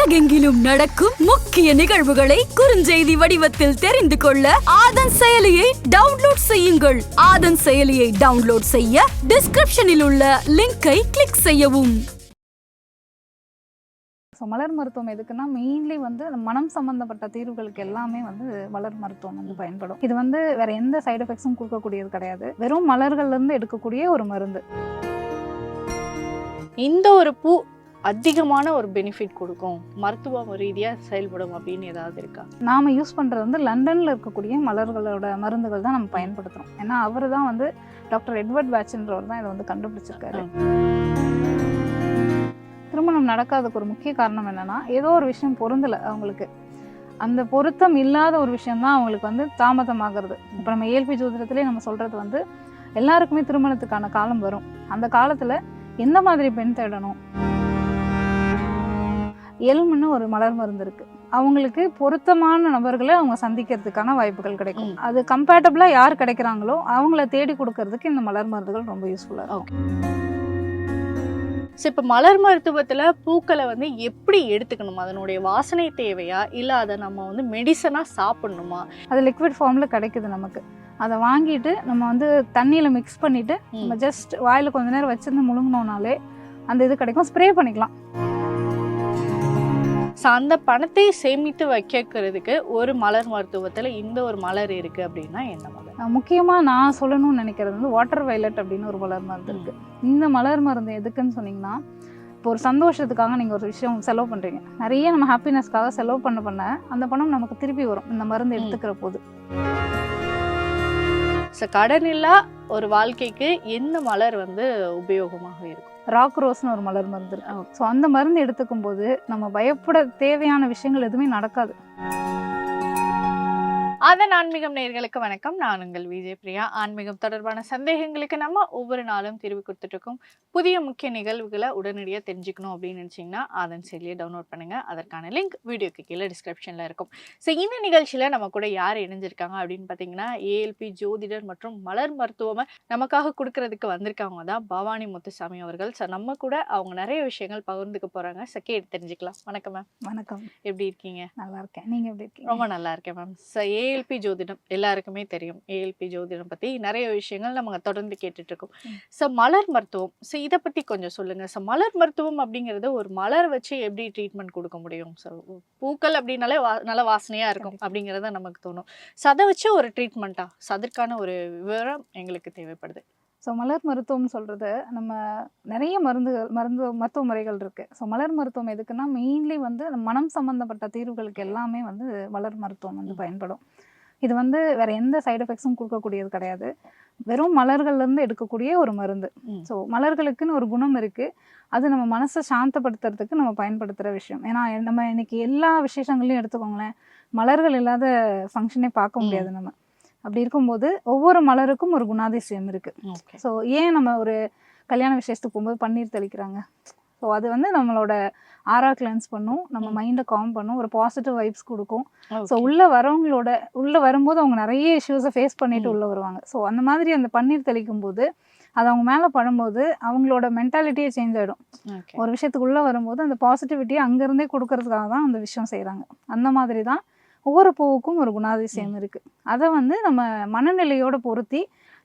உலகெங்கிலும் நடக்கும் முக்கிய நிகழ்வுகளை குறுஞ்செய்தி வடிவத்தில் தெரிந்து கொள்ள ஆதன் செயலியை டவுன்லோட் செய்யுங்கள். ஆதன் செயலியை டவுன்லோட் செய்ய டிஸ்கிரிப்ஷனில் உள்ள லிங்கை கிளிக் செய்யவும். ஸோ மலர் மருத்துவம் எதுக்குன்னா மெயின்லி வந்து மனம் சம்பந்தப்பட்ட தீர்வுகளுக்கு எல்லாமே வந்து மலர் மருத்துவம் வந்து பயன்படும். இது வந்து வேற எந்த சைடு எஃபெக்ட்ஸும் கொடுக்கக்கூடியது கிடையாது. வெறும் மலர்கள்ல இருந்து எடுக்கக்கூடிய ஒரு மருந்து. இந்த ஒரு பூ அதிகமான ஒரு பெனிஃபிட் கொடுக்கும். மருத்துவ ரீதியாக செயல்படும் அப்படின்னு ஏதாவது இருக்கா? நாம யூஸ் பண்றது வந்து லண்டன்ல இருக்கக்கூடிய மலர்களோட மருந்துகள் தான் நம்ம பயன்படுத்துறோம். ஏன்னா அவர் தான் வந்து டாக்டர் எட்வர்ட் பேட்ச்ன்றவர் தான் இதை வந்து கண்டுபிடிச்சிருக்காரு. திருமணம் நடக்காததுக்கு ஒரு முக்கிய காரணம் என்னன்னா ஏதோ ஒரு விஷயம் பொருந்தல அவங்களுக்கு. அந்த பொருத்தம் இல்லாத ஒரு விஷயம் தான் அவங்களுக்கு வந்து தாமதமாகிறது. இப்போ நம்ம ஏல்பி ஜோதிடத்திலே நம்ம சொல்றது வந்து எல்லாருக்குமே திருமணத்துக்கான காலம் வரும். அந்த காலத்துல எந்த மாதிரி பெண் தேடணும்? எல்ம்னு ஒரு மலர் மருந்து இருக்கு. அவங்களுக்கு பொருத்தமான நபர்களை அவங்க சந்திக்கிறதுக்கான வாய்ப்புகள் கிடைக்கும். அது கம்பேட்டபிளா யார் கிடைக்கிறாங்களோ அவங்கள தேடி கொடுக்கறதுக்கு இந்த மலர் மருந்துகள் ரொம்ப யூஸ்ஃபுல்லா இருக்கும். ஸோ இப்போ மலர் மருத்துவத்தில் பூக்களை வந்து எப்படி எடுத்துக்கணும்? அதனுடைய வாசனை தேவையா? இல்லை அதை நம்ம வந்து மெடிசனாக சாப்பிடணுமா? அது லிக்விட் ஃபார்ம்ல கிடைக்குது நமக்கு. அதை வாங்கிட்டு நம்ம வந்து தண்ணியில மிக்ஸ் பண்ணிட்டு நம்ம ஜஸ்ட் வாயில கொஞ்ச நேரம் வச்சிருந்து முழுங்கினோம்னாலே அந்த இது கிடைக்கும். ஸ்ப்ரே பண்ணிக்கலாம். ஸோ அந்த பணத்தை சேமித்து வைக்கிறதுக்கு ஒரு மலர் மருத்துவத்தில் இந்த ஒரு மலர் இருக்கு அப்படின்னா என்ன மலர்? அஹ் முக்கியமா நான் சொல்லணும்னு நினைக்கிறது வந்து வாட்டர் வயலட் அப்படின்னு ஒரு மலர் மருந்து இருக்கு. இந்த மலர் மருந்து எதுக்குன்னு சொன்னீங்கன்னா இப்போ ஒரு சந்தோஷத்துக்காக நீங்கள் ஒரு விஷயம் செலவு பண்ணுறீங்க நிறைய நம்ம ஹாப்பினஸ்க்காக செலவு பண்ண பண்ண அந்த பணம் நமக்கு திருப்பி வரும். இந்த மருந்து. எடுத்துக்கிற போது. ஸோ கடனில்லா ஒரு வாழ்க்கைக்கு எந்த மலர் வந்து உபயோகமாக இருக்கும்? ராக் ரோஸ்னு ஒரு மலர் மருந்து. இருக்கு ஸோ அந்த மருந்து எடுத்துக்கும் போது நம்ம பயப்பட தேவையான விஷயங்கள் எதுவுமே நடக்காது. அதன் ஆன்மீகம் நேயர்களுக்கு வணக்கம். நான் உங்கள் விஜய் பிரியா. ஆன்மீகம் தொடர்பான சந்தேகங்களுக்கு நம்ம ஒவ்வொரு நாளும் தீர்வு கொடுத்துட்டு இருக்கோம் புதிய முக்கிய நிகழ்வுகளை உடனடியாக தெரிஞ்சுக்கணும் அப்படின்னு நினச்சிங்கன்னா அதன் செயலியை டவுன்லோட் பண்ணுங்க. அதற்கான லிங்க் வீடியோக்கு கீழே டிஸ்கிரிப்ஷனில் இருக்கும். ஸோ இந்த நிகழ்ச்சியில் நம்ம கூட யார் இணைஞ்சிருக்காங்க அப்படின்னு பார்த்தீங்கன்னா ஏஎல்பி ஜோதிடர் மற்றும் மலர் மருத்துவமை நமக்காக கொடுக்கறதுக்கு வந்திருக்கவங்க தான் பவானி முத்துசாமி அவர்கள். ஸோ நம்ம கூட அவங்க நிறைய விஷயங்கள் பகிர்ந்துக்க போகிறாங்க ஸோ கேட்டு தெரிஞ்சுக்கலாம். வணக்கம் மேம் வணக்கம். எப்படி இருக்கீங்க? நல்லா இருக்கேன். நீங்க எப்படி இருக்கீங்க? ரொம்ப நல்லா இருக்கேன் மேம் ஸோ ஏஎல்பி ஜோதிடம் எல்லாருக்குமே தெரியும். ஏஎல்பி ஜோதிடம் பற்றி நிறைய விஷயங்கள் நம்ம தொடர்ந்து கேட்டுட்டு இருக்கோம். ஸோ மலர் மருத்துவம். ஸோ இதை பற்றி கொஞ்சம் சொல்லுங்க. ஸோ மலர் மருத்துவம் அப்படிங்கிறது ஒரு மலர் வச்சு எப்படி ட்ரீட்மெண்ட் கொடுக்க முடியும்? ஸோ பூக்கள் அப்படின்னாலே வா நல்ல வாசனையாக இருக்கும். அப்படிங்கிறத நமக்கு தோணும். ஸோ அதை வச்சு ஒரு ட்ரீட்மெண்ட்டா ஸோ அதற்கான ஒரு விவரம் எங்களுக்கு தேவைப்படுது. ஸோ மலர் மருத்துவம் சொல்றது நம்ம நிறைய மருந்துகள் மருந்து மருத்துவ முறைகள் இருக்கு. ஸோ மலர் மருத்துவம் எதுக்குன்னா மெயின்லி வந்து மனம் சம்பந்தப்பட்ட தீர்வுகளுக்கு எல்லாமே வந்து மலர் மருத்துவம் வந்து. பயன்படும். இது வந்து வேற எந்த சைடு எஃபெக்ட்ஸும் கொடுக்கக்கூடியது கிடையாது. வெறும் மலர்கள்ல இருந்து எடுக்கக்கூடிய ஒரு மருந்து. ஸோ மலர்களுக்குன்னு ஒரு குணம் இருக்கு. அது நம்ம மனசை சாந்தப்படுத்துறதுக்கு நம்ம பயன்படுத்துகிற விஷயம். ஏன்னா நம்ம இன்னைக்கு எல்லா விசேஷங்களையும் எடுத்துக்கோங்களேன் மலர்கள் இல்லாத ஃபங்க்ஷனே பார்க்க. முடியாது நம்ம. அப்படி இருக்கும்போது ஒவ்வொரு மலருக்கும் ஒரு குணாதிசயம் இருக்கு. ஸோ ஏன் நம்ம ஒரு கல்யாண விசேஷத்துக்கு போகும்போது பன்னீர் தெளிக்கிறாங்க? ஸோ அது வந்து நம்மளோட ஆரா கிளென்ஸ் பண்ணும் நம்ம. மைண்டை காம் பண்ணும் ஒரு பாசிட்டிவ் வைப்ஸ் கொடுக்கும். ஸோ உள்ள வரவங்களோட உள்ள வரும்போது அவங்க நிறைய இஷ்யூஸை ஃபேஸ் பண்ணிட்டு. உள்ள வருவாங்க. ஸோ அந்த மாதிரி அந்த பன்னீர் தெளிக்கும் போது அது அவங்க மேலே படும்போது அவங்களோட மென்டாலிட்டியே சேஞ்ச் ஆகிடும் ஒரு விஷயத்துக்குள்ள வரும்போது அந்த பாசிட்டிவிட்டியை அங்கேருந்தே கொடுக்கறதுக்காக தான் அந்த விஷயம் செய்கிறாங்க அந்த மாதிரி தான் ஒவ்வொரு பூவுக்கும் ஒரு குணாதிசயம் இருக்கு. அதை வந்து நம்ம மனநிலையோட பொருத்தி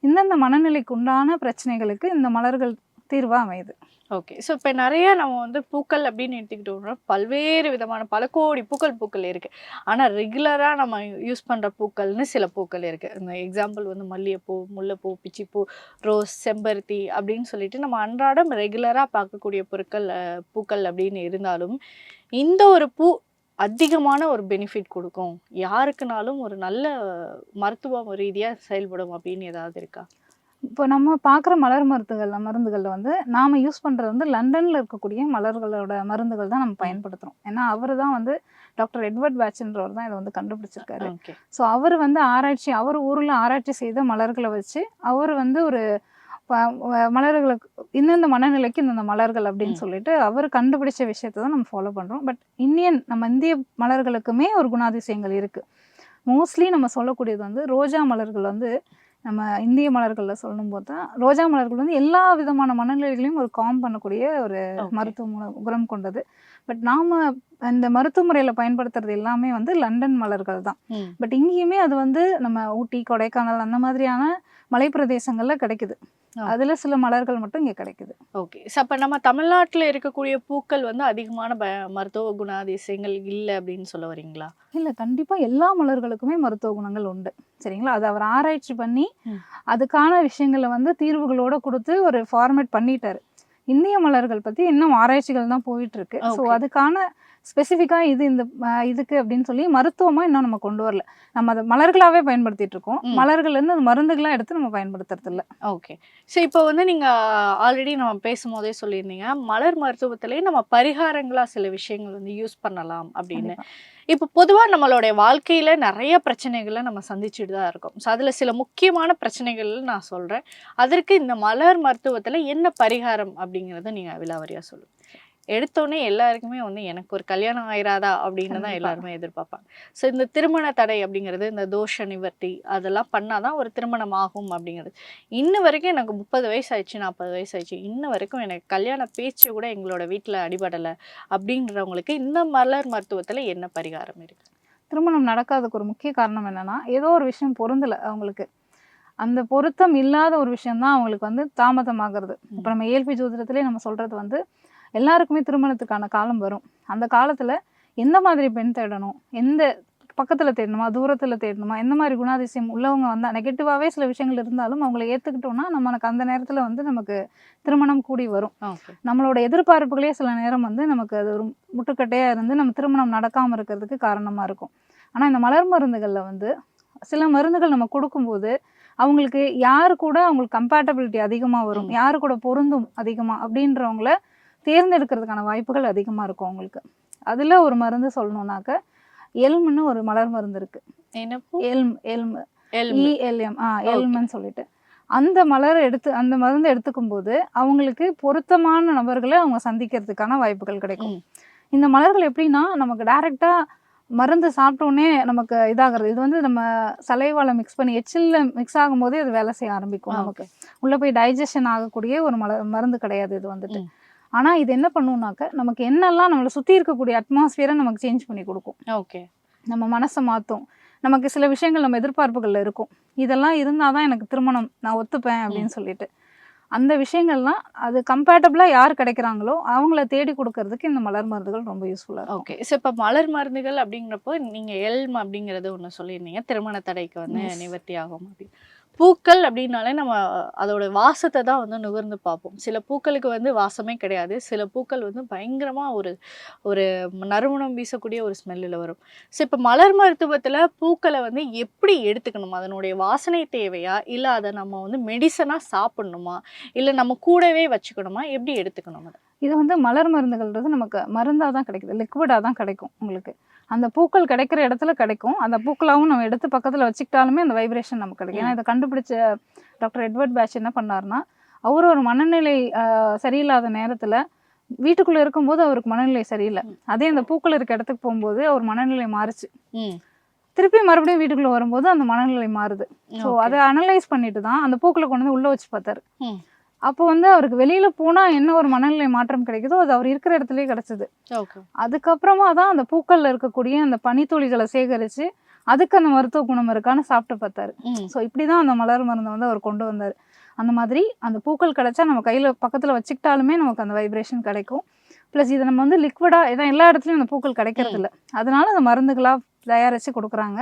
இந்தந்த மனநிலைக்கு உண்டான பிரச்சனைகளுக்கு இந்த மலர்கள் தீர்வா அமையுது. ஓகே. ஸோ இப்போ நிறைய நம்ம வந்து பூக்கள் அப்படின்னு எடுத்துக்கிட்டோம்னா பல்வேறு விதமான பல கோடி பூக்கள் பூக்கள் இருக்கு. ஆனால் ரெகுலராக நம்ம யூஸ் பண்ணுற பூக்கள்னு சில பூக்கள் இருக்கு. இந்த எக்ஸாம்பிள் வந்து மல்லிகைப்பூ முல்லைப்பூ பிச்சிப்பூ ரோஸ் செம்பருத்தி அப்படின்னு சொல்லிட்டு நம்ம அன்றாடம் ரெகுலராக பார்க்கக்கூடிய பொருட்கள் பூக்கள் அப்படின்னு இருந்தாலும் இந்த ஒரு பூ அதிகமான ஒரு பெனிஃபிட் கொடுக்கும். யாருக்குனாலும் ஒரு நல்ல மருத்துவ ரீதியாக செயல்படும் அப்படின்னு ஏதாவது இருக்கா? இப்போ நம்ம பார்க்குற மலர் மருந்துகள் மருந்துகளில் வந்து நாம் யூஸ் பண்ணுறது வந்து லண்டனில் இருக்கக்கூடிய மலர்களோட மருந்துகள் தான் நம்ம பயன்படுத்துகிறோம் ஏன்னா அவர் தான் வந்து டாக்டர் எட்வர்ட் பேட்ச்ன்றவர் தான் இதை வந்து கண்டுபிடிச்சிருக்காரு. ஸோ அவர் வந்து ஆராய்ச்சி அவர் ஊரில் ஆராய்ச்சி செய்த மலர்களை வச்சு அவர் வந்து ஒரு மலர்களுக்கு இந்தந்த மனநிலைக்கு இந்தந்த மலர்கள் அப்படின்னு. சொல்லிட்டு அவர் கண்டுபிடிச்ச விஷயத்தை தான் நம்ம ஃபாலோ பண்ணுறோம் பட் இந்தியன் நம்ம இந்திய மலர்களுக்குமே ஒரு குணாதிசயங்கள் இருக்குது மோஸ்ட்லி நம்ம சொல்லக்கூடியது வந்து ரோஜா மலர்கள் வந்து நம்ம இந்திய மலர்களில் சொல்லும் போது தான் ரோஜா மலர்கள் வந்து எல்லா விதமான மனநிலைகளையும் ஒரு காம் பண்ணக்கூடிய ஒரு. மருத்துவ குணம் கொண்டது பட் நாம அந்த மருத்துவ முறையில் பயன்படுத்துறது எல்லாமே வந்து லண்டன் மலர்கள் தான். பட் இங்கேயுமே அது வந்து நம்ம ஊட்டி கொடைக்கானல் அந்த மாதிரியான மலை பிரதேசங்கள்ல கிடைக்குது. அதுல சில மலர்கள் மட்டும் இங்க கிடைக்குது. ஓகே. ஸோ அப்போ நம்ம தமிழ்நாட்டில் இருக்கக்கூடிய பூக்கள் வந்து அதிகமான ப மருத்துவ குணாதிசயங்கள் இல்லை அப்படின்னு சொல்ல வரீங்களா? இல்ல கண்டிப்பா எல்லா மலர்களுக்குமே மருத்துவ குணங்கள் உண்டு. சரிங்களா? அதை அவர் ஆராய்ச்சி பண்ணி. அதுக்கான விஷயங்களை வந்து தீர்வுகளோட கொடுத்து ஒரு ஃபார்மேட் பண்ணிட்டாரு. இந்திய மலர்கள் பத்தி இன்னும் ஆராய்ச்சிகள் தான் போயிட்டு இருக்கு. ஸோ. அதுக்கான ஸ்பெசிஃபிக்கா இது இந்த இதுக்கு அப்படின்னு சொல்லி மருத்துவமா இன்னும் நம்ம கொண்டு வரல. நம்ம அதை மலர்களாவே பயன்படுத்திட்டு இருக்கோம் ம். மலர்கள்ல இருந்து அந்த மருந்துகளா எடுத்து நம்ம பயன்படுத்துறது இல்ல ஓகே. ஸோ இப்போ வந்து நீங்கள் ஆல்ரெடி நம்ம பேசும்போதே சொல்லியிருந்தீங்க மலர் மருத்துவத்திலேயே நம்ம பரிகாரங்களாக சில விஷயங்கள் வந்து யூஸ் பண்ணலாம் அப்படின்னு. இப்போ பொதுவாக நம்மளுடைய வாழ்க்கையில் நிறைய பிரச்சனைகளை நம்ம சந்திச்சுட்டு தான் இருக்கோம். ஸோ அதில் சில முக்கியமான பிரச்சனைகள் நான் சொல்கிறேன் அதற்கு இந்த மலர் மருத்துவத்தில் என்ன பரிகாரம் அப்படிங்கிறத நீங்கள் விலாவரியாக சொல்லுங்க. எடுத்தோடனே எல்லாருக்குமே வந்து எனக்கு ஒரு கல்யாணம் ஆயிராதா அப்படின்னு தான். எல்லாருமே எதிர்பார்ப்பாங்க. ஸோ இந்த திருமண தடை அப்படிங்கிறது இந்த தோஷ நிவர்த்தி அதெல்லாம் பண்ணாதான் ஒரு திருமணம் ஆகும் அப்படிங்கிறது. இன்ன வரைக்கும் எனக்கு முப்பது வயசு ஆயிடுச்சு நாற்பது வயசு ஆயிடுச்சு. இன்ன வரைக்கும் எனக்கு கல்யாண பேச்சு கூட எங்களோட வீட்டில் அடிபடலை அப்படின்றவங்களுக்கு இந்த மலர் மருத்துவத்தில் என்ன பரிகாரம் இருக்கு? திருமணம் நடக்காததுக்கு ஒரு முக்கிய காரணம் என்னன்னா ஏதோ ஒரு விஷயம் பொருந்தல அவங்களுக்கு. அந்த பொருத்தம் இல்லாத ஒரு விஷயம் தான் அவங்களுக்கு வந்து தாமதமாகிறது. இப்போ நம்ம ஏல்பி ஜோதிடத்திலே நம்ம சொல்றது வந்து எல்லாருக்குமே திருமணத்துக்கான காலம் வரும். அந்த காலத்துல எந்த மாதிரி பெண் தேடணும்? எந்த பக்கத்துல தேடணுமா? தூரத்துல தேடணுமா? எந்த மாதிரி குணாதிசயம் உள்ளவங்க வந்தா நெகட்டிவாவே சில விஷயங்கள் இருந்தாலும் அவங்கள ஏத்துக்கிட்டோம்னா நமக்கு அந்த நேரத்துல வந்து நமக்கு திருமணம் கூடி வரும். நம்மளோட எதிர்பார்ப்புகளே சில நேரம் வந்து நமக்கு அது ஒரு முட்டுக்கட்டையா இருந்து நம்ம திருமணம் நடக்காம இருக்கிறதுக்கு காரணமா இருக்கும். ஆனா இந்த மலர் மருந்துகள்ல வந்து சில மருந்துகள் நம்ம கொடுக்கும்போது அவங்களுக்கு யாரு கூட அவங்களுக்கு கம்பேட்டபிலிட்டி அதிகமா வரும். யாரு கூட பொருந்தும் அதிகமா அப்படின்றவங்கள தேர்ந்தெடுக்கிறதுக்கான வாய்ப்புகள் அதிகமா இருக்கும் அவங்களுக்கு அதுல ஒரு மருந்து சொல்லணும்னாக்க எல்ம்னு ஒரு மலர் மருந்து இருக்கு? Elm elm. இஎல்எம் ஆ எல்ம்னு சொல்லிட்டு. அந்த மலர் எடுத்து அந்த மருந்து எடுத்துக்கும் போது அவங்களுக்கு பொருத்தமான நபர்களை அவங்க சந்திக்கிறதுக்கான வாய்ப்புகள் கிடைக்கும். இந்த மலர்கள் எப்படின்னா நமக்கு டைரக்டா மருந்து சாப்பிட்ட உடனே நமக்கு இதாகிறது. இது வந்து நம்ம சலைவால மிக்ஸ் பண்ணி எச்சில்ல மிக்ஸ் ஆகும் போதே அது வேலை செய்ய ஆரம்பிக்கும் நமக்கு. உள்ள போய் டைஜஷன் ஆகக்கூடிய ஒரு மலர் மருந்து கிடையாது இது வந்துட்டு. ம். ஆனா இது என்ன பண்ணும்னாக்க நமக்கு என்னெல்லாம் நம்மளை சுத்தி இருக்கக்கூடிய அட்மாஸ்பியரை நமக்கு சேஞ்ச் பண்ணி கொடுக்கும். ஓகே நம்ம மனசை மாற்றும் நமக்கு சில விஷயங்கள் நம்ம எதிர்பார்ப்புகள்ல இருக்கும். இதெல்லாம் இருந்தாதான் எனக்கு திருமணம் நான் ஒத்துப்பேன் அப்படின்னு சொல்லிட்டு. அந்த விஷயங்கள்லாம் அது கம்பேட்டபிளா யார் கிடைக்கிறாங்களோ அவங்கள தேடி கொடுக்கறதுக்கு இந்த மலர் மருந்துகள் ரொம்ப யூஸ்ஃபுல்லா இருக்கும். ஓகே ஸோ இப்போ மலர் மருந்துகள் அப்படிங்கிறப்போ நீங்க எல்ம் அப்படிங்கறது ஒண்ணு சொல்லியிருந்தீங்க. திருமண தடைக்கு வந்து. நிவர்த்தி ஆகும் அப்படின்னு. பூக்கள் அப்படின்னாலே நம்ம அதோட வாசத்தை தான் வந்து நுகர்ந்து பார்ப்போம். சில பூக்களுக்கு வந்து வாசமே கிடையாது. சில பூக்கள் வந்து பயங்கரமாக ஒரு ஒரு நறுமணம் வீசக்கூடிய ஒரு ஸ்மெல்லில் வரும். ஸோ இப்போ மலர் மருத்துவத்தில் பூக்களை வந்து எப்படி எடுத்துக்கணும்? அதனுடைய வாசனை தேவையா? இல்லை அதை நம்ம வந்து மெடிசனாக சாப்பிட்ணுமா? இல்லை நம்ம கூடவே வச்சுக்கணுமா? எப்படி எடுத்துக்கணும் அதை? இது வந்து மலர் மருந்துகள்ன்றது நமக்கு மருந்தா தான் கிடைக்குது. லிக்விடா தான் கிடைக்கும் உங்களுக்கு. அந்த பூக்கள் கிடைக்கிற இடத்துல கிடைக்கும். அந்த பூக்களாவும் நம்ம எடுத்து பக்கத்துல வச்சுக்கிட்டாலுமே அந்த வைப்ரேஷன் நமக்கு கிடைக்கும். ஏன்னா இதை கண்டுபிடிச்ச டாக்டர் எட்வர்ட் பேட்ச் என்ன பண்ணாருன்னா அவர் ஒரு மனநிலை ஆஹ், சரியில்லாத நேரத்துல வீட்டுக்குள்ள இருக்கும்போது அவருக்கு மனநிலை சரியில்லை. அதே அந்த பூக்கள் இருக்க இடத்துக்கு போகும்போது அவர் மனநிலை மாறுச்சு. திருப்பி மறுபடியும் வீட்டுக்குள்ள வரும்போது அந்த மனநிலை மாறுது. ஸோ. அதை அனலைஸ் பண்ணிட்டு தான் அந்த பூக்களை கொண்டு வந்து உள்ள வச்சு பார்த்தாரு. அப்போ வந்து அவருக்கு வெளியில போனா என்ன ஒரு மனநிலை மாற்றம் கிடைக்குதோ அது அவர் இருக்கிற இடத்துலயே கிடைச்சது. அதுக்கப்புறமா தான் அந்த பூக்கள்ல இருக்கக்கூடிய அந்த பனித்துளிகளை சேகரிச்சு அதுக்கு அந்த மருத்துவ குணம் இருக்கான்னு சாப்பிட்டு பார்த்தாரு. ஸோ இப்படிதான் அந்த மலர் மருந்தை வந்து அவர் கொண்டு வந்தார். அந்த மாதிரி அந்த பூக்கள் கிடைச்சா நம்ம கையில பக்கத்துல வச்சுக்கிட்டாலுமே நமக்கு அந்த வைப்ரேஷன் கிடைக்கும். ப்ளஸ் இதை நம்ம வந்து லிக்விடா ஏன்னா எல்லா இடத்துலயும் அந்த பூக்கள் கிடைக்கிறது இல்ல அதனால அந்த மருந்துகளா தயாரிச்சு கொடுக்குறாங்க.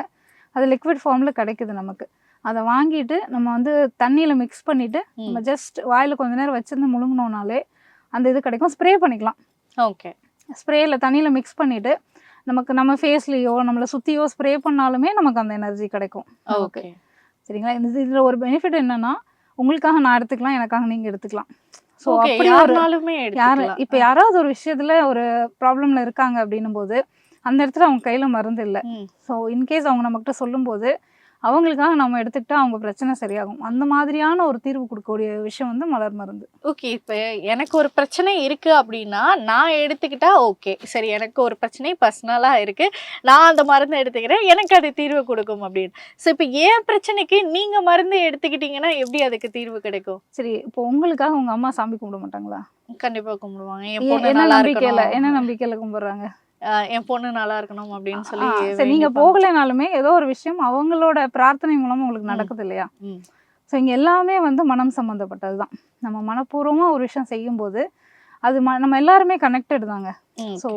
அது லிக்விட் ஃபார்ம்ல கிடைக்குது நமக்கு. அதை வாங்கிட்டு நம்ம வந்து தண்ணியில மிக்ஸ் பண்ணிட்டு ம். நம்ம ஜஸ்ட் வாயில கொஞ்ச நேரம் வச்சிருந்து முழுங்கினோம்னாலே அந்த இது கிடைக்கும். ஸ்ப்ரே பண்ணிக்கலாம். ஓகே. ஸ்ப்ரேயில் தண்ணியில் மிக்ஸ் பண்ணிட்டு நமக்கு நம்ம ஃபேஸ்லேயோ நம்மளை சுற்றியோ ஸ்ப்ரே பண்ணாலுமே நமக்கு அந்த எனர்ஜி கிடைக்கும். ஓகே. சரிங்களா? இந்த இதில் ஒரு பெனிஃபிட் என்னன்னா உங்களுக்காக நான் எடுத்துக்கலாம் எனக்காக நீங்கள் எடுத்துக்கலாம். ஸோ அப்படி யாருனாலுமே யார் இப்போ யாராவது ஒரு விஷயத்துல ஒரு ப்ராப்ளம்ல இருக்காங்க அப்படின்னும் போது அந்த இடத்துல அவங்க கையில மருந்து இல்லை. ஸோ இன்கேஸ் அவங்க நம்மகிட்ட சொல்லும்போது அவங்களுக்காக நம்ம எடுத்துக்கிட்டா அவங்க பிரச்சனை சரியாகும். அந்த மாதிரியான ஒரு தீர்வு கொடுக்கக்கூடிய விஷயம் வந்து மலர் மருந்து. ஓகே இப்போ எனக்கு ஒரு பிரச்சனை இருக்கு அப்படின்னா நான் எடுத்துக்கிட்டா ஓகே. சரி எனக்கு ஒரு பிரச்சனை பர்சனலாக இருக்கு. நான் அந்த மருந்து எடுத்துக்கிறேன். எனக்கு அது தீர்வு கொடுக்கும் அப்படின்னு. ஸோ இப்போ ஏன் பிரச்சனைக்கு நீங்க மருந்து எடுத்துக்கிட்டீங்கன்னா எப்படி அதுக்கு தீர்வு கிடைக்கும்? சரி இப்போ உங்களுக்காக உங்க அம்மா சாமி கும்பிட மாட்டாங்களா? கண்டிப்பா கும்பிடுவாங்க. என்ன நம்பிக்கையில? என்ன நம்பிக்கையில கும்பிடுறாங்க? என் பொண்ணு நல்லா இருக்கணும் அப்படின்னு சொல்லி சரி நீங்க. போகலைனாலுமே ஏதோ ஒரு விஷயம் அவங்களோட பிரார்த்தனை மூலமா உங்களுக்கு. நடக்குது இல்லையா. ஸோ இங்க எல்லாமே வந்து மனம் சம்பந்தப்பட்டது தான். நம்ம மனப்பூர்வமா ஒரு விஷயம் செய்யும்போது அது ம நம்ம எல்லாருமே கனெக்டட் தாங்க. ஸோ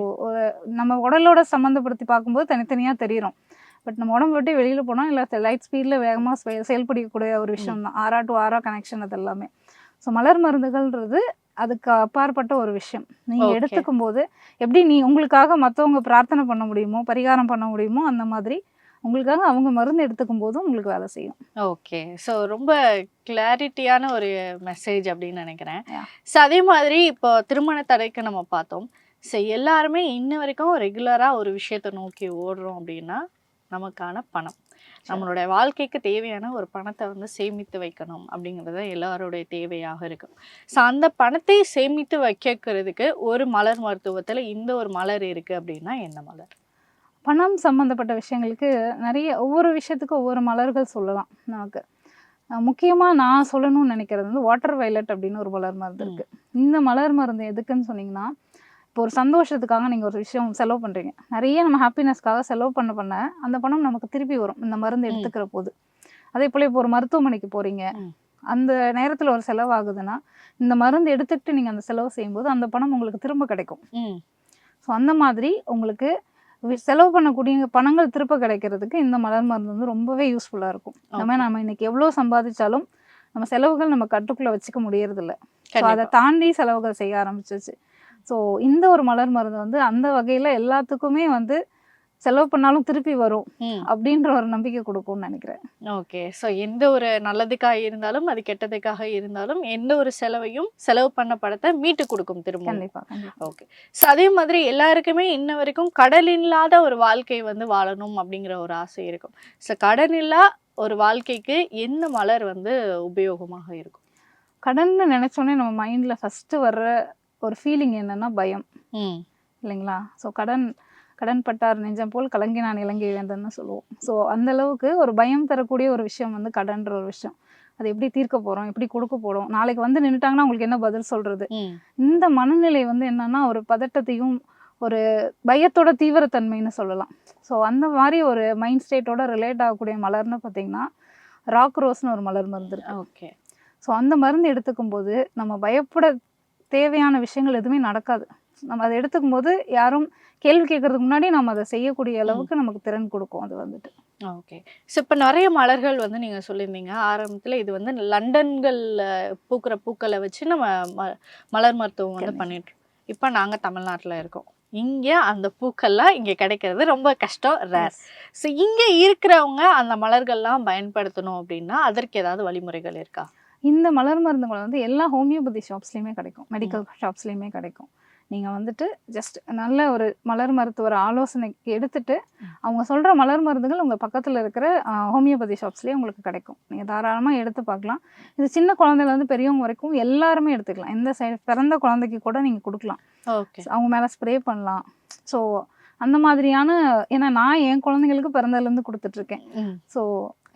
நம்ம உடலோட சம்மந்தப்படுத்தி பார்க்கும்போது தனித்தனியா தெரியும் பட் நம்ம உடம்பு விட்டு வெளியில போனா இல்லை லைட் ஸ்பீட்ல வேகமா செ- செயல்படக்கூடிய ஒரு விஷயம் தான். ஆறா டு ஆறா கனெக்ஷன் அது எல்லாமே. ஸோ மலர் மருந்துகள்ன்றது அதுக்கு அப்பாற்பட்ட ஒரு விஷயம். நீங்க Okay. எடுத்துக்கும் போது எப்படி நீ உங்களுக்காக மத்தவங்க பிரார்த்தனை பண்ண முடியுமோ பரிகாரம் பண்ண முடியுமோ அந்த மாதிரி உங்களுக்காக அவங்க மருந்து எடுத்துக்கும் போதும் உங்களுக்கு வேலை செய்யும். ஓகே. ஸோ ரொம்ப கிளாரிட்டியான ஒரு மெசேஜ் அப்படின்னு நினைக்கிறேன். ஸோ அதே மாதிரி இப்போ திருமண தடைக்கு நம்ம பார்த்தோம். ஸோ எல்லாருமே இன்ன வரைக்கும் ரெகுலராக ஒரு விஷயத்தை நோக்கி ஓடுறோம் அப்படின்னா நமக்கான பணம். நம்மளுடைய வாழ்க்கைக்கு தேவையான ஒரு பணத்தை வந்து சேமித்து வைக்கணும் அப்படிங்கிறது எல்லாருடைய தேவையாக இருக்கும். ஸோ அந்த பணத்தை சேமித்து வைக்கிறதுக்கு ஒரு மலர் மருத்துவத்தில் இந்த ஒரு மலர் இருக்குது அப்படின்னா என்ன மலர்? பணம் சம்பந்தப்பட்ட விஷயங்களுக்கு நிறைய ஒவ்வொரு விஷயத்துக்கும் ஒவ்வொரு மலர்கள் சொல்லலாம் நமக்கு. அஹ் முக்கியமா நான் சொல்லணும்னு நினைக்கிறது வந்து வாட்டர் வயலட் அப்படின்னு ஒரு மலர் மருந்து இருக்கு. இந்த மலர் மருந்து எதுக்குன்னு சொன்னீங்கன்னா இப்போ ஒரு சந்தோஷத்துக்காக நீங்க ஒரு விஷயம் செலவு பண்றீங்க. நிறைய நம்ம ஹாப்பினஸ்க்காக செலவு பண்ண பண்ண அந்த பணம் நமக்கு திருப்பி வரும். இந்த மருந்து. எடுத்துக்கிற போது. அதே போல இப்போ ஒரு மருத்துவமனைக்கு போறீங்க. ம். அந்த நேரத்துல ஒரு செலவு ஆகுதுன்னா இந்த மருந்து எடுத்துக்கிட்டு நீங்க அந்த செலவு செய்யும்போது அந்த பணம் உங்களுக்கு திரும்ப கிடைக்கும். ஸோ அந்த மாதிரி உங்களுக்கு செலவு பண்ணக்கூடிய பணங்கள் திருப்ப கிடைக்கிறதுக்கு இந்த மலர் மருந்து வந்து ரொம்பவே யூஸ்ஃபுல்லாக இருக்கும். நம்ம. நம்ம இன்னைக்கு எவ்வளோ சம்பாதிச்சாலும் நம்ம செலவுகள் நம்ம கட்டுக்குள்ளே வச்சுக்க முடியறதில்ல. ஸோ அதை. தாண்டி செலவுகள் செய்ய ஆரம்பிச்சிச்சு ஸோ இந்த ஒரு மலர் மருந்து வந்து அந்த வகையில் எல்லாத்துக்குமே வந்து செலவு பண்ணாலும் திருப்பி வரும் அப்படின்ற ஒரு நம்பிக்கை கொடுக்கும்னு நினைக்கிறேன். ஓகே ஸோ எந்த ஒரு நல்லதுக்காக இருந்தாலும் அது கெட்டதுக்காக இருந்தாலும் எந்த ஒரு செலவையும் செலவு பண்ண படத்தை மீட்டு கொடுக்கும் திரும்ப கண்டிப்பா கண்டிப்பா. ஓகே ஸோ அதே மாதிரி எல்லாருக்குமே இன்ன வரைக்கும் கடன் இல்லாத ஒரு வாழ்க்கை வந்து வாழணும் அப்படிங்கிற ஒரு ஆசை இருக்கும். ஸோ கடன் இல்லா ஒரு வாழ்க்கைக்கு எந்த மலர் வந்து உபயோகமாக இருக்கும்? கடன்னு நினைச்சோன்னே நம்ம மைண்ட்ல ஃபர்ஸ்ட் வர்ற ஒரு ஃபீலிங் என்னன்னா பயம். இல்லைங்களா? ஸோ கடன் கடன் பட்டார் நெஞ்சம் போல் கலங்கினான் இலங்கை வேந்தன்னு சொல்லுவோம். ஸோ அந்த அளவுக்கு ஒரு பயம் தரக்கூடிய ஒரு விஷயம் வந்து கடன்ற ஒரு விஷயம். அது எப்படி தீர்க்க போறோம்? எப்படி கொடுக்க போறோம்? நாளைக்கு வந்து நின்னுட்டாங்கன்னா உங்களுக்கு என்ன பதில் சொல்றது? இந்த மனநிலை வந்து என்னன்னா ஒரு பதட்டத்தையும் ஒரு பயத்தோட தீவிரத்தன்மைன்னு சொல்லலாம். ஸோ அந்த மாதிரி ஒரு மைண்ட் ஸ்டேட்டோட ரிலேட் ஆகக்கூடிய மலர்னு பார்த்தீங்கன்னா ராக் ரோஸ்னு ஒரு மலர் மருந்து ஓகே. ஸோ அந்த மருந்து எடுத்துக்கும் போது நம்ம பயப்பட தேவையான விஷயங்கள் எதுவுமே நடக்காது. நம்ம அதை எடுத்துக்கும் போது யாரும் கேள்வி கேட்கறதுக்கு முன்னாடி நம்ம அதை செய்யக்கூடிய அளவுக்கு நமக்கு திறன் கொடுக்கும் அது வந்துட்டு. ஓகே. ஸோ இப்போ நிறைய மலர்கள் வந்து நீங்கள் சொல்லியிருந்தீங்க. ஆரம்பத்தில் இது வந்து லண்டன்களில் பூக்கிற பூக்களை வச்சு நம்ம ம மலர் மருத்துவம் வந்து கண்டிப்பா. பண்ணிட்டு இப்போ நாங்கள் தமிழ்நாட்டில் இருக்கோம். இங்கே அந்த பூக்கள்லாம் இங்கே கிடைக்கிறது ரொம்ப கஷ்டம் ரேர் ஸோ இங்கே இருக்கிறவங்க அந்த மலர்கள்லாம் பயன்படுத்தணும் அப்படின்னா அதற்கு ஏதாவது வழிமுறைகள் இருக்கா? இந்த மலர் மருந்துகள் வந்து எல்லா ஹோமியோபதி ஷாப்ஸ்லையுமே கிடைக்கும். மெடிக்கல் ஷாப்ஸ்லையுமே கிடைக்கும். நீங்கள் வந்துட்டு ஜஸ்ட் நல்ல ஒரு மலர் மருத்துவர் ஆலோசனைக்கு எடுத்துட்டு அவங்க சொல்கிற மலர் மருந்துகள் உங்கள் பக்கத்தில் இருக்கிற ஹோமியோபதி ஷாப்ஸ்லேயே உங்களுக்கு கிடைக்கும். நீங்கள் தாராளமாக எடுத்து பார்க்கலாம். இது சின்ன குழந்தையிலேருந்து பெரியவங்க வரைக்கும் எல்லாருமே எடுத்துக்கலாம். எந்த சைடு பிறந்த குழந்தைக்கு கூட நீங்கள் கொடுக்கலாம். ஓகே. அவங்க மேலே ஸ்ப்ரே பண்ணலாம். ஸோ அந்த மாதிரியான ஏன்னா நான் என் குழந்தைங்களுக்கு பிறந்ததுலேருந்து கொடுத்துட்ருக்கேன் ஸோ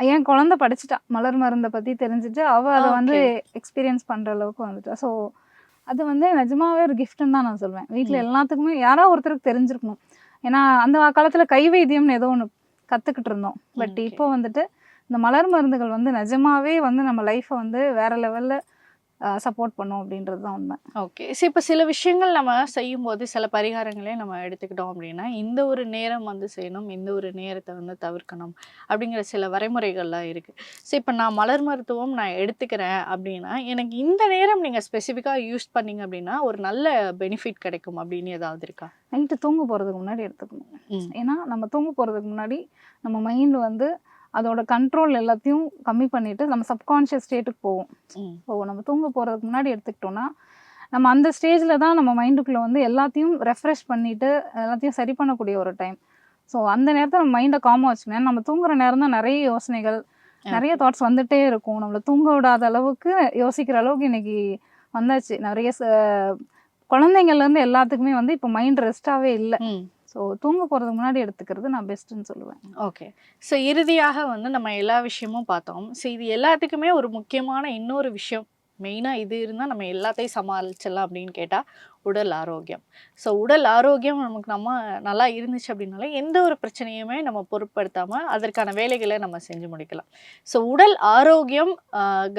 என் குழந்தை படிச்சுட்டா. மலர் மருந்தை பற்றி தெரிஞ்சுட்டு அவள் அதை வந்து. எக்ஸ்பீரியன்ஸ் பண்ணுற அளவுக்கு வந்துட்டா. ஸோ அது வந்து நிஜமாவே ஒரு கிஃப்ட்னு தான் நான் சொல்வேன். வீட்டில் எல்லாத்துக்குமே யாரோ ஒருத்தருக்கு தெரிஞ்சிருக்கணும். ஏன்னா அந்த காலத்தில் கை வைத்தியம்னு ஏதோ ஒன்று கற்றுக்கிட்டு இருந்தோம். பட். இப்போ வந்துட்டு இந்த மலர் மருந்துகள் வந்து நிஜமாவே வந்து நம்ம லைஃப்பை வந்து வேற லெவலில் சப்போர்ட் பண்ணும் அப்படின்றது தான் உண்மை. ஓகே ஸோ இப்போ சில விஷயங்கள் நம்ம செய்யும்போது சில பரிகாரங்களே நம்ம எடுத்துக்கிட்டோம் அப்படின்னா இந்த ஒரு நேரம் வந்து செய்யணும் இந்த ஒரு நேரத்தை வந்து தவிர்க்கணும் அப்படிங்கிற சில வரைமுறைகள்லாம் இருக்குது ஸோ இப்போ நான் மலர் மருத்துவம் நான் எடுத்துக்கிறேன் அப்படின்னா எனக்கு இந்த நேரம் நீங்கள் ஸ்பெசிஃபிக்காக யூஸ் பண்ணீங்க அப்படின்னா ஒரு நல்ல பெனிஃபிட் கிடைக்கும் அப்படின்னு ஏதாவது இருக்கா? நைட்டு தூங்க போகிறதுக்கு முன்னாடி எடுத்துக்கணும். ஏன்னா நம்ம தூங்க போகிறதுக்கு முன்னாடி நம்ம மைண்ட் வந்து அதோட கண்ட்ரோல் எல்லாத்தையும் கம்மி பண்ணிட்டு நம்ம சப்கான்ஷியஸ் ஸ்டேட்டுக்கு போவோம். ஸோ நம்ம தூங்க போகிறதுக்கு முன்னாடி எடுத்துக்கிட்டோம்னா நம்ம அந்த ஸ்டேஜில் தான் நம்ம மைண்டுக்குள்ளே வந்து எல்லாத்தையும் ரெஃப்ரெஷ் பண்ணிட்டு எல்லாத்தையும் சரி பண்ணக்கூடிய ஒரு டைம் ஸோ அந்த நேரத்தில் நம்ம மைண்டை காமாக வச்சுக்கணும். நம்ம தூங்குற நேரம் தான் நிறைய யோசனைகள் நிறைய தாட்ஸ் வந்துட்டே இருக்கும். நம்மளை தூங்க விடாத அளவுக்கு யோசிக்கிற அளவுக்கு இன்னைக்கு வந்தாச்சு. நிறைய குழந்தைங்கள்லேருந்து எல்லாத்துக்குமே வந்து இப்போ மைண்ட் ரெஸ்ட்டாகவே இல்லை. ஸோ தூங்க போகிறதுக்கு முன்னாடி எடுத்துக்கிறது நான் பெஸ்ட்டுன்னு சொல்லுவேன். ஓகே ஸோ இறுதியாக வந்து நம்ம எல்லா விஷயமும் பார்த்தோம். ஸோ இது எல்லாத்துக்குமே ஒரு முக்கியமான இன்னொரு விஷயம். மெயினாக இது இருந்தால் நம்ம எல்லாத்தையும் சமாளிச்சிடலாம் அப்படின்னு கேட்டால் உடல் ஆரோக்கியம். ஸோ உடல் ஆரோக்கியம் நமக்கு நம்ம நல்லா இருந்துச்சு அப்படின்னாலே எந்த ஒரு பிரச்சனையுமே நம்ம பொருட்படுத்தாமல் அதற்கான வேலைகளை நம்ம செஞ்சு முடிக்கலாம். ஸோ உடல் ஆரோக்கியம்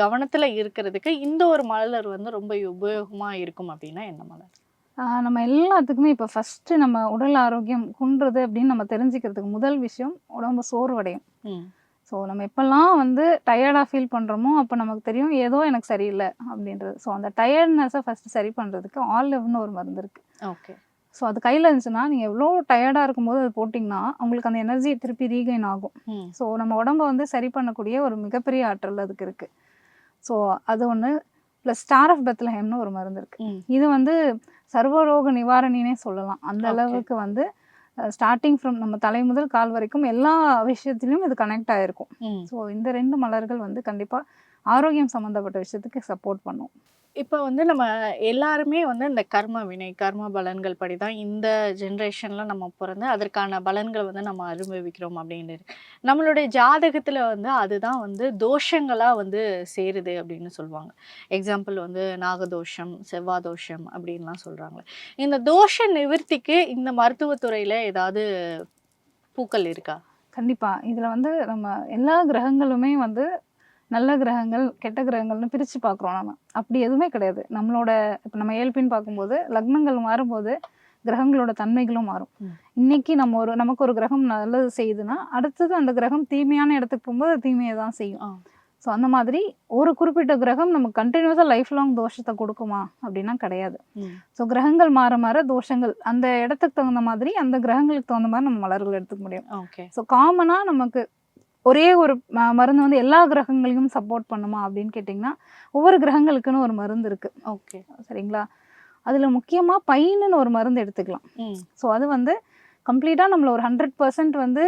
கவனத்தில் இருக்கிறதுக்கு இந்த ஒரு மலர் வந்து ரொம்ப உபயோகமாக இருக்கும் அப்படின்னா என்ன மலர்? ஆஹ் நம்ம எல்லாத்துக்குமே இப்போ ஃபஸ்ட்டு நம்ம உடல் ஆரோக்கியம் குன்றது அப்படின்னு நம்ம தெரிஞ்சுக்கிறதுக்கு முதல் விஷயம் உடம்பு சோர்வடையும். ம். ஸோ நம்ம எப்பெல்லாம் வந்து டயர்டாக ஃபீல் பண்ணுறோமோ அப்போ நமக்கு தெரியும் ஏதோ எனக்கு சரியில்லை அப்படின்றது. ஸோ அந்த டயர்ட்னஸை ஃபஸ்ட்டு சரி பண்ணுறதுக்கு ஆலிவ்னு ஒரு மருந்து இருக்குது ஓகே. ஸோ அது கையில் இருந்துச்சுன்னா நீங்கள் எவ்வளோ டயர்டாக இருக்கும்போது அது போட்டிங்கன்னா உங்களுக்கு அந்த எனர்ஜி திருப்பி ரீகைன் ஆகும். ஸோ நம்ம உடம்ப வந்து சரி பண்ணக்கூடிய ஒரு மிகப்பெரிய ஆற்றல் அதுக்கு இருக்குது ஸோ அது ஒன்று ப்ளஸ் ஸ்டார் ஆஃப் பெத்லஹேம்னு ஒரு மருந்து இருக்குது ம். இது வந்து சர்வரோக நிவாரணினே சொல்லலாம். அந்த. அளவுக்கு வந்து ஸ்டார்டிங் ஃப்ரம் நம்ம தலை முதல் கால் வரைக்கும் எல்லா விஷயத்துலையும் இது கனெக்ட் ஆகிருக்கும் ம். ஸோ இந்த ரெண்டு மலர்கள் வந்து கண்டிப்பாக ஆரோக்கியம் சம்மந்தப்பட்ட விஷயத்துக்கு சப்போர்ட் பண்ணும். இப்போ வந்து நம்ம எல்லாருமே வந்து இந்த கர்ம வினை கர்ம பலன்கள் படி தான் இந்த ஜென்ரேஷனில் நம்ம பிறந்து அதற்கான பலன்கள் வந்து நம்ம அனுபவிக்கிறோம் அப்படின்னு நம்மளுடைய ஜாதகத்தில் வந்து அதுதான் வந்து தோஷங்களாக வந்து சேருது அப்படின்னு சொல்லுவாங்க. எக்ஸாம்பிள் வந்து நாகதோஷம் செவ்வாதோஷம் அப்படின்லாம் சொல்கிறாங்க இந்த தோஷ நிவர்த்திக்கு இந்த மருத்துவத்துறையில் ஏதாவது பூக்கள் இருக்கா? கண்டிப்பாக இதில் வந்து நம்ம எல்லா கிரகங்களுமே வந்து நல்ல கிரகங்கள் கெட்ட கிரகங்கள்னு பிரித்து பார்க்குறோம் நம்ம அப்படி எதுவுமே கிடையாது. நம்மளோட இப்போ நம்ம ஏழ்பின்னு பார்க்கும்போது லக்னங்கள் மாறும்போது கிரகங்களோட தன்மைகளும் மாறும். இன்னைக்கு நம்ம ஒரு நமக்கு ஒரு கிரகம் நல்லது செய்யுதுன்னா அடுத்தது அந்த கிரகம் தீமையான இடத்துக்கு போகும்போது தீமையை தான் செய்யும். ஸோ அந்த மாதிரி ஒரு குறிப்பிட்ட கிரகம் நமக்கு கண்டினியூஸாக லைஃப் லாங் தோஷத்தை கொடுக்குமா அப்படின்னா கிடையாது. ஸோ கிரகங்கள் மாற மாற தோஷங்கள் அந்த இடத்துக்கு தகுந்த மாதிரி அந்த கிரகங்களுக்கு தகுந்த மாதிரி நம்ம மலர்கள் எடுத்துக்க முடியும். ஓகே. ஸோ காமனாக நமக்கு ஒரே ஒரு மருந்து வந்து எல்லா கிரகங்களையும் சப்போர்ட் பண்ணுமா அப்படின்னு கேட்டிங்கன்னா ஒவ்வொரு கிரகங்களுக்குன்னு ஒரு மருந்து இருக்குது ஓகே. சரிங்களா? அதில் முக்கியமாக பையனுன்னு ஒரு மருந்து எடுத்துக்கலாம். ஸோ அது வந்து கம்ப்ளீட்டாக நம்மள ஒரு ஹண்ட்ரட் பர்சன்ட் வந்து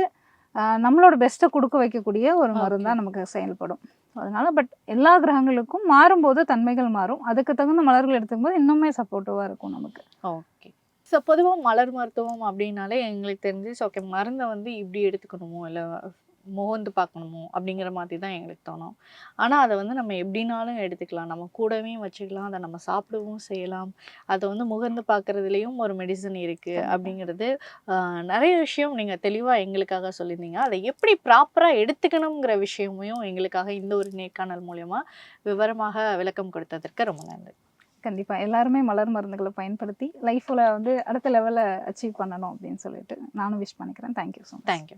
நம்மளோட பெஸ்ட்டை கொடுக்க வைக்கக்கூடிய ஒரு மருந்தாக நமக்கு செயல்படும். அதனால பட் எல்லா கிரகங்களுக்கும் மாறும்போது தன்மைகள் மாறும். அதுக்கு தகுந்த மலர்கள் எடுத்துக்கும்போது இன்னுமே சப்போர்ட்டிவாக இருக்கும் நமக்கு. ஓகே ஸோ பொதுவாக மலர் மருத்துவம் அப்படின்னாலே எங்களுக்கு தெரிஞ்சு ஓகே மருந்தை வந்து இப்படி எடுத்துக்கணுமோ? இல்லை முகந்து பார்க்கணுமோ? அப்படிங்கிற மாதிரி தான் எங்களுக்கு தோணும். ஆனால் அதை வந்து நம்ம எப்படினாலும் எடுத்துக்கலாம். நம்ம கூடவே வச்சுக்கலாம். அதை நம்ம சாப்பிடவும் செய்யலாம். அதை வந்து முகந்து பார்க்குறதுலேயும் ஒரு மெடிசன் இருக்குது. அப்படிங்கிறது நிறைய விஷயம் நீங்கள் தெளிவாக எங்களுக்காக சொல்லியிருந்தீங்க. அதை எப்படி ப்ராப்பராக எடுத்துக்கணுங்கிற விஷயமையும் எங்களுக்காக இந்த ஒரு நேர்காணல் மூலயமா விவரமாக விளக்கம் கொடுத்ததற்கு ரொம்ப நன்றி. கண்டிப்பாக எல்லாருமே மலர் மருந்துகளை பயன்படுத்தி லைஃப்பில் வந்து அடுத்த லெவலில் அச்சீவ் பண்ணணும் அப்படின்னு சொல்லிட்டு நானும் விஷ் பண்ணிக்கிறேன். Thank you so thank you